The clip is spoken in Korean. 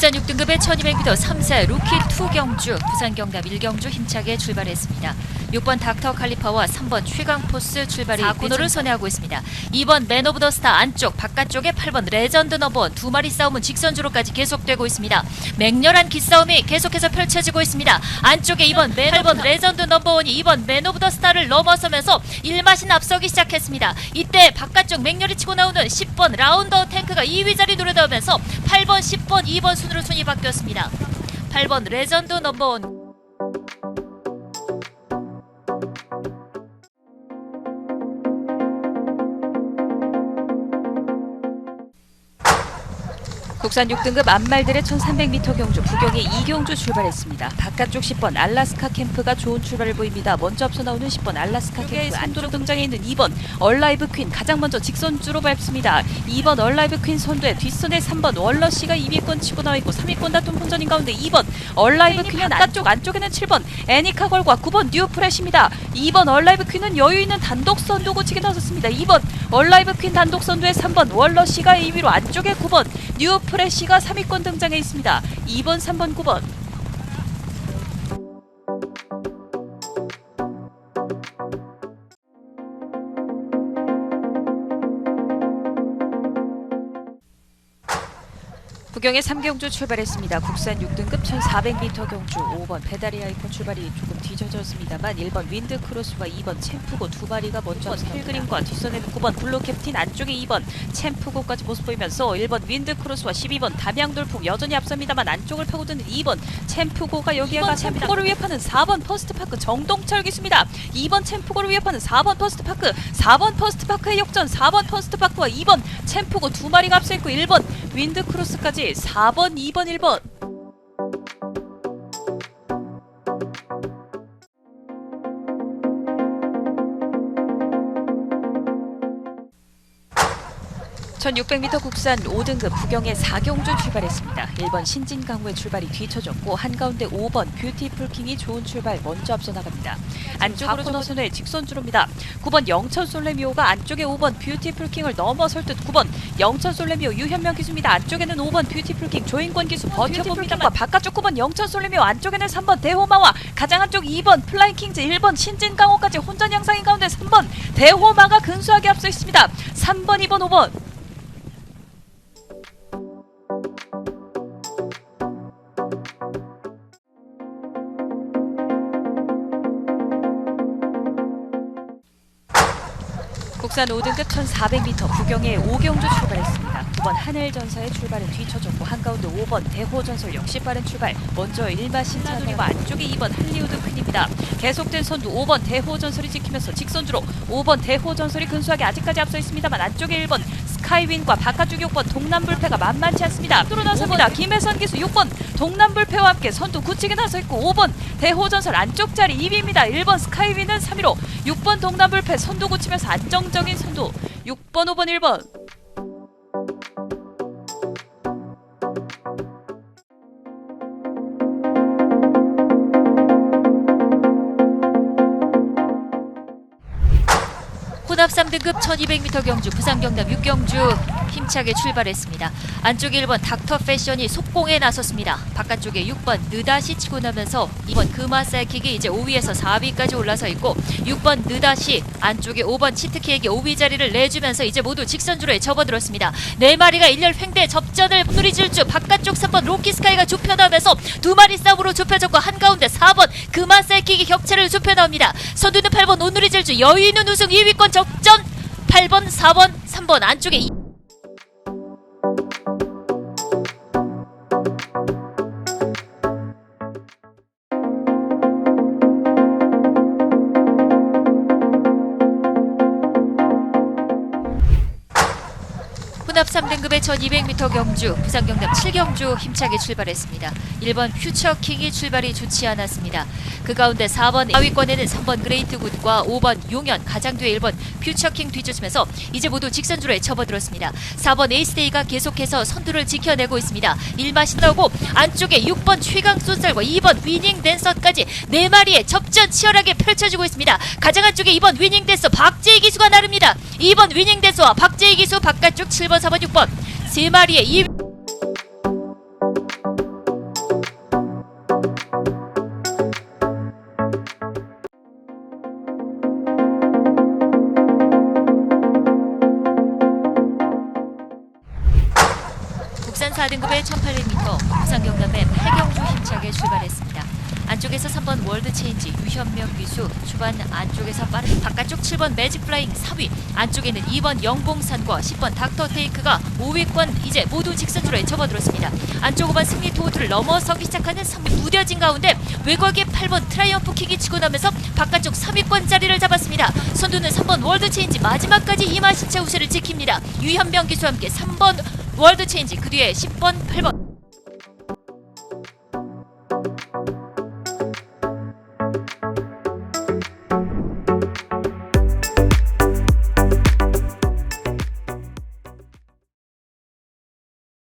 국산 6등급의 1200m 3세 루키 2 경주 부산 경남 1경주 힘차게 출발했습니다. 6번 닥터 칼리파와 3번 최강포스 출발이 4코너를 선회하고 있습니다. 2번 맨 오브 더 스타 안쪽 바깥쪽에 8번 레전드 넘버원 두 마리 싸움은 직선주로까지 계속되고 있습니다. 맹렬한 기싸움이 계속해서 펼쳐지고 있습니다. 안쪽에 2번 맨 8번 레전드 넘버원이 2번 맨 오브 더 스타를 넘어서면서 1마신 앞서기 시작했습니다. 이때 바깥쪽 맹렬히 치고 나오는 10번 라운더 탱크가 2위 자리 노려다오면서 8번, 10번, 2번 순 으로 순위 바뀌었습니다. 8번 레전드 넘버원 국산 6등급 안말들의 1300m 경주 부경의 이경주 출발했습니다. 바깥쪽 10번 알라스카 캠프가 좋은 출발을 보입니다. 먼저 앞서 나오는 10번 알라스카 캠프 안도로 등장해 있는 2번 얼라이브 퀸 가장 먼저 직선주로 밟습니다. 2번 얼라이브 퀸 선두에 뒷선에 3번 월러시가 2위권 치고 나와 있고 3위권 다툼 혼전인 가운데 2번 얼라이브 퀸은 바깥쪽 안쪽에는 7번 애니카걸과 9번 뉴프레시입니다. 2번 얼라이브 퀸은 여유 있는 단독 선두 고치게 나섰습니다. 2번 얼라이브 퀸 단독 선두에 3번 월러시가 2위로 안쪽에 9번 뉴프레시가 3위권 등장해 있습니다. 2번, 3번, 9번. 부경의 3경주 출발했습니다. 국산 6등급 1400m 경주 5번 페다리 아이콘 출발이 조금 뒤져졌습니다만 1번 윈드 크로스와 2번 챔프고 두 마리가 먼저 필그림과 뒷선에는 9번 블루 캡틴 안쪽에 2번 챔프고까지 모습 보이면서 1번 윈드 크로스와 12번 담양돌풍 여전히 앞섭니다만 안쪽을 파고드는 2번 챔프고가 여기에 가 챔프고를 위협하는 4번 퍼스트파크 정동철 기수입니다. 2번 챔프고를 위협하는 4번 퍼스트파크 4번 퍼스트파크의 역전 4번 퍼스트파크와 2번 챔프고 두 마리가 앞서 있고 1번 윈드 크로스까지 4번, 2번, 1번. (1600m) 국산 5등급 부경의 4경주 출발했습니다. 1번 신진강우의 출발이 뒤쳐졌고 한가운데 5번 뷰티풀킹이 좋은 출발 먼저 앞서 나갑니다. 안쪽으로 전화선의 직선주로입니다. 9번 영천 솔레미오가 안쪽에 5번 뷰티풀킹을 넘어설 듯 9번 영천 솔레미오 유현명 기수입니다. 안쪽에는 5번 뷰티풀킹 조인권 기수 버텨봅니다만 바깥쪽 9번 영천 솔레미오 안쪽에는 3번 대호마와 가장 안쪽 2번 플라잉킹즈 1번 신진강호까지 혼전 양상인 가운데 3번 대호마가 근소하게 앞서 있습니다. 3번 2번 5번 국산 5등급 1400m 부경의 5경주 출발했습니다. 9번 하늘전사의 출발은 뒤쳐졌고 한가운데 5번 대호전설 역시 빠른 출발 먼저 1마 신사돈이고 안쪽에 2번 할리우드 퀸입니다. 계속된 선두 5번 대호전설이 지키면서 직선주로 5번 대호전설이 근소하게 아직까지 앞서 있습니다만 안쪽에 1번 스카이윈과 바깥쪽 6번 동남불패가 만만치 않습니다. 뚫어 나섭니다. 김혜선 기수 6번 동남불패와 함께 선두 굳히게 나서 있고 5번 대호전설 안쪽 자리 2위입니다. 1번 스카이윈은 3위로 6번 동남불패 선두 굳히면서 안정적인 선두 6번 5번 1번 혼합 3등급 1200m 경주 부산 경남 6경주 힘차게 출발했습니다. 안쪽에 1번 닥터 패션이 속공에 나섰습니다. 바깥쪽에 6번 느다시 치고 나면서 2번 금화 사이킥이 이제 5위에서 4위까지 올라서 있고 6번 느다시 안쪽에 5번 치트키에게 5위 자리를 내주면서 이제 모두 직선주로에 접어들었습니다. 네 마리가 일렬 횡대 접전을 누리 질주 바깥쪽 3번 로키스카이가 좁혀 나오면서 두 마리 싸움으로 좁혀졌고 한가운데 4번 금화 사이킥이 격차를 좁혀 나옵니다. 선두는 8번 오누리 질주 여유 있는 우승 2위권 적전 8번 4번 3번 안쪽에 혼합 3등급의 1200m 경주 부산 경남 7경주 힘차게 출발했습니다. 1번 퓨처킹이 출발이 좋지 않았습니다. 그 가운데 4번 하위권에는 3번 그레이트굿과 5번 용현 가장 뒤에 1번 퓨처킹 뒤쫓으면서 이제 모두 직선주로에 접어들었습니다. 4번 에이스데이가 계속해서 선두를 지켜내고 있습니다. 1마신 나오고 안쪽에 6번 최강 쏜살과 2번 위닝 댄서까지 4마리의 접전 치열하게 펼쳐지고 있습니다. 가장 안쪽에 2번 위닝 댄서 박재희 기수가 나릅니다. 2번 위닝 댄서와 박재희 기수 바깥쪽 7번 4번 6번 세 마리의 이 국산 4등급의 1800m 부산 경남의 팔경주 힘차게 출발했습니다. 안쪽에서 3번 월드 체인지 유현명 기수 초반 안쪽에서 빠른 바깥쪽 7번 매직 플라잉 4위 안쪽에는 2번 영봉산과 10번 닥터 테이크가 5위권 이제 모두 직선주로에 접어들었습니다. 안쪽 5번 승리 토우트를 넘어서기 시작하는 3위 무뎌진 가운데 외곽의 8번 트라이언프 킥이 치고 나면서 바깥쪽 3위권 자리를 잡았습니다. 선두는 3번 월드 체인지 마지막까지 이마신차 우세를 지킵니다. 유현명 기수와 함께 3번 월드 체인지 그 뒤에 10번 8번